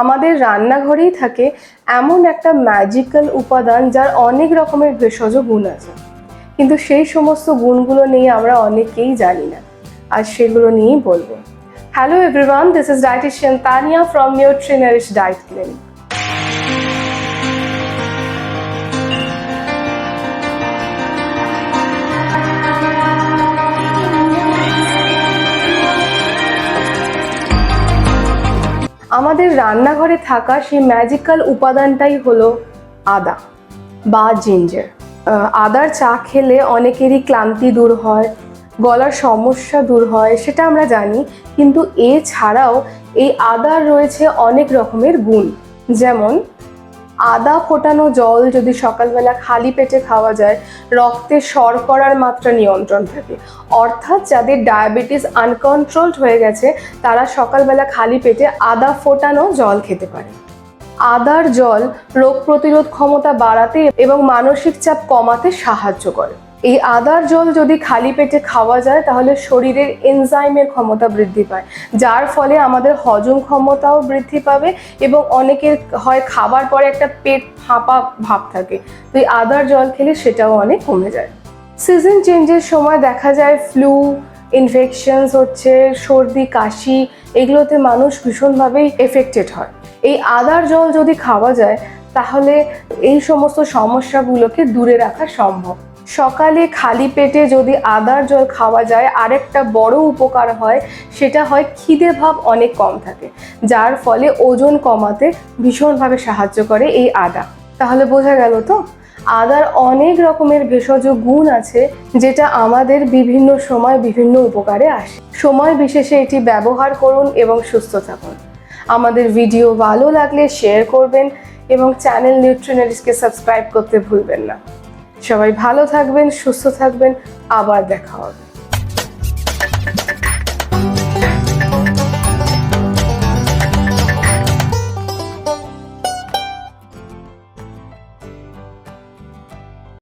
আমাদের রান্নাঘরেই থাকে এমন একটা ম্যাজিক্যাল উপাদান যার অনেক রকমের ভেষজ গুণ আছে। কিন্তু সেই সমস্ত গুণগুলো নিয়ে আমরা অনেকেই জানি না। আর সেগুলো নিয়েই বলব। Hello everyone this is dietitian Tania from Nutrinourish diet clinic আমাদের রান্নাঘরে থাকা সেই ম্যাজিক্যাল উপাদানটাই হলো আদা বা জিঞ্জার আদার চা খেলে অনেকেরই ক্লান্তি দূর হয়, গলার সমস্যা দূর হয়, সেটা আমরা জানি। কিন্তু এছাড়াও এই আদার রয়েছে অনেক রকমের গুণ। যেমন আদা ফোটানো জল যদি সকালবেলা খালি পেটে খাওয়া যায়, রক্তে শর্করার মাত্রা নিয়ন্ত্রণ থাকে। অর্থাৎ যাদের ডায়াবেটিস আনকন্ট্রোলড হয়ে গেছে, তারা সকালবেলা খালি পেটে আদা ফোটানো জল খেতে পারে। আদার জল রোগ প্রতিরোধ ক্ষমতা বাড়াতে এবং মানসিক চাপ কমাতে সাহায্য করে। এই আদার জল যদি খালি পেটে খাওয়া যায়, তাহলে শরীরের এনজাইমের ক্ষমতা বৃদ্ধি পায়, যার ফলে আমাদের হজম ক্ষমতাও বৃদ্ধি পাবে এবং অনেকের হয় খাবার পরে একটা পেট ফাঁপা ভাব থাকে। তো এই আদার জল খেলে সেটাও অনেক কমে যায়। সিজন চেঞ্জের সময় দেখা যায় ফ্লু ইনফেকশনস হচ্ছে, সর্দি, কাশি, এগুলোতে মানুষ ভীষণভাবেই এফেক্টেড হয়। এই আদার জল যদি খাওয়া যায়, তাহলে এই সমস্ত সমস্যাগুলোকে দূরে রাখা সম্ভব। সকালে খালি পেটে যদি আদার জল খাওয়া যায়, আরেকটা বড় উপকার হয়, সেটা হয় খিদে ভাব অনেক কম থাকে, যার ফলে ওজন কমাতে ভীষণভাবে সাহায্য করে এই আদা। তাহলে বোঝা গেল তো? আদার অনেক রকমের ভেষজ গুণ আছে যেটা আমাদের বিভিন্ন সময় বিভিন্ন উপকারে আসে। সময় বিশেষে এটি ব্যবহার করুন এবং সুস্থ থাকুন। আমাদের ভিডিও ভালো লাগলে শেয়ার করবেন এবং চ্যানেল নিউট্রিনারিসকে সাবস্ক্রাইব করতে ভুলবেন না। সবাই ভালো থাকবেন, সুস্থ থাকবেন। আবার দেখা হবে।